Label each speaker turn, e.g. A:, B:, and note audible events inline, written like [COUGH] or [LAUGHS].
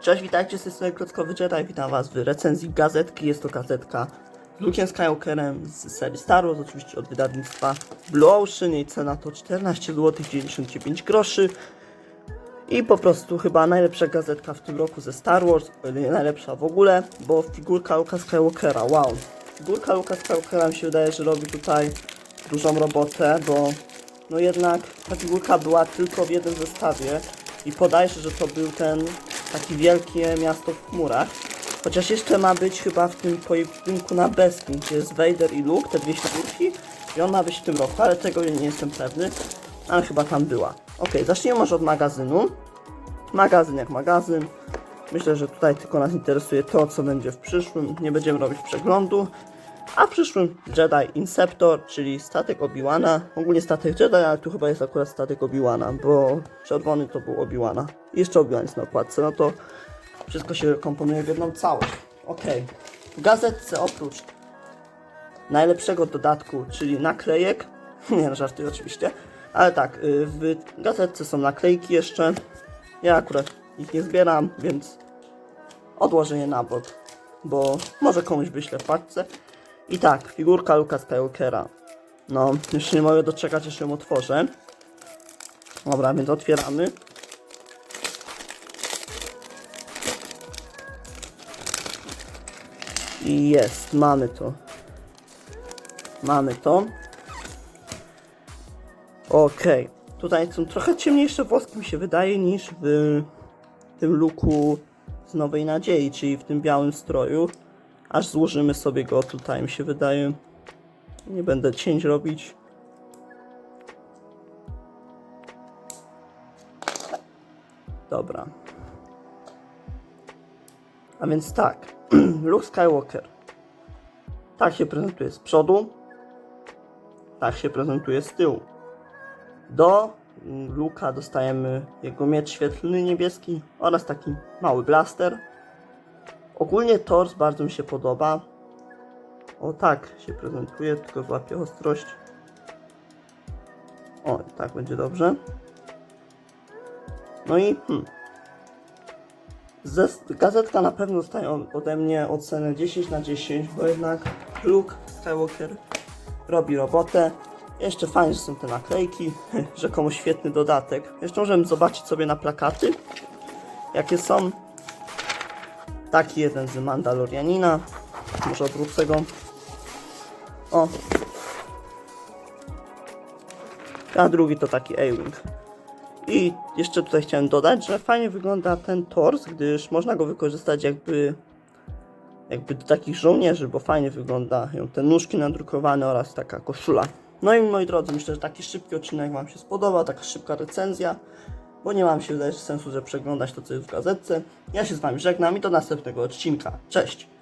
A: Cześć, witajcie, z tej strony witam was w recenzji gazetki, jest to gazetka z Luke'em Skywalkerem z serii Star Wars, oczywiście od wydawnictwa Blue Ocean, jej cena to 14 zł 99 groszy. I po prostu chyba najlepsza gazetka w tym roku ze Star Wars, nie najlepsza w ogóle, bo figurka Luke'a Skywalkera, wow, figurka Luke'a Skywalkera mi się wydaje, że robi tutaj dużą robotę, bo no jednak ta figurka była tylko w jednym zestawie i podaje się, że to był ten taki wielkie miasto w chmurach. Chociaż jeszcze ma być chyba w tym pojedynku na Beskid, gdzie jest Vader i Luke, te dwie figurki. I on ma być w tym roku, ale tego nie jestem pewny. Ale chyba tam była. Ok, zacznijmy może od magazynu. Magazyn jak magazyn. Myślę, że tutaj tylko nas interesuje to, co będzie w przyszłym. Nie będziemy robić przeglądu. A w przyszłym Jedi Inceptor, czyli statek Obi-Wana. Ogólnie statek Jedi, ale tu chyba jest akurat statek Obi-Wana, bo czerwony to był Obi-Wana. Jeszcze Obi-Wan jest na okładce, no to wszystko się komponuje w jedną całość. Okej. W gazetce oprócz najlepszego dodatku, czyli naklejek, [LAUGHS] nie no, żartuję oczywiście, ale tak, y, w gazetce są naklejki jeszcze. Ja akurat ich nie zbieram, więc odłożę je na bok, bo może komuś wyślę w paczce. I tak, figurka Luka Skywalkera. No, już nie mogę doczekać, aż ją otworzę. Dobra, więc otwieramy. I jest, mamy to. Mamy to. Okej. Tutaj są trochę ciemniejsze włoski, mi się wydaje, niż w tym luku z Nowej Nadziei, czyli w tym białym stroju. Aż złożymy sobie go tutaj, mi się wydaje. Nie będę cięć robić. Dobra. A więc tak. [CLEARS THROAT] Luke Skywalker. Tak się prezentuje z przodu. Tak się prezentuje z tyłu. Do Luka dostajemy jego miecz świetlny niebieski oraz taki mały blaster. Ogólnie tors bardzo mi się podoba. O tak się prezentuje, tylko złapię ostrość. O, tak będzie dobrze. No i hmm. Ze, gazetka na pewno dostaje ode mnie ocenę 10 na 10, bo jednak Luke Skywalker robi robotę. Jeszcze fajnie, że są te naklejki, [LAUGHS] rzekomo świetny dodatek. Jeszcze możemy zobaczyć sobie na plakaty, jakie są. Taki jeden z Mandalorianina. Może odwrócę go. O. A drugi to taki A-Wing. I jeszcze tutaj chciałem dodać, że fajnie wygląda ten tors, gdyż można go wykorzystać jakby jakby do takich żołnierzy, bo fajnie wyglądają te nóżki nadrukowane oraz taka koszula. No i moi drodzy, myślę, że taki szybki odcinek Wam się spodoba, taka szybka recenzja, bo nie mam się wydaje sensu, że przeglądać to, co jest w gazetce. Ja się z Wami żegnam i do następnego odcinka. Cześć!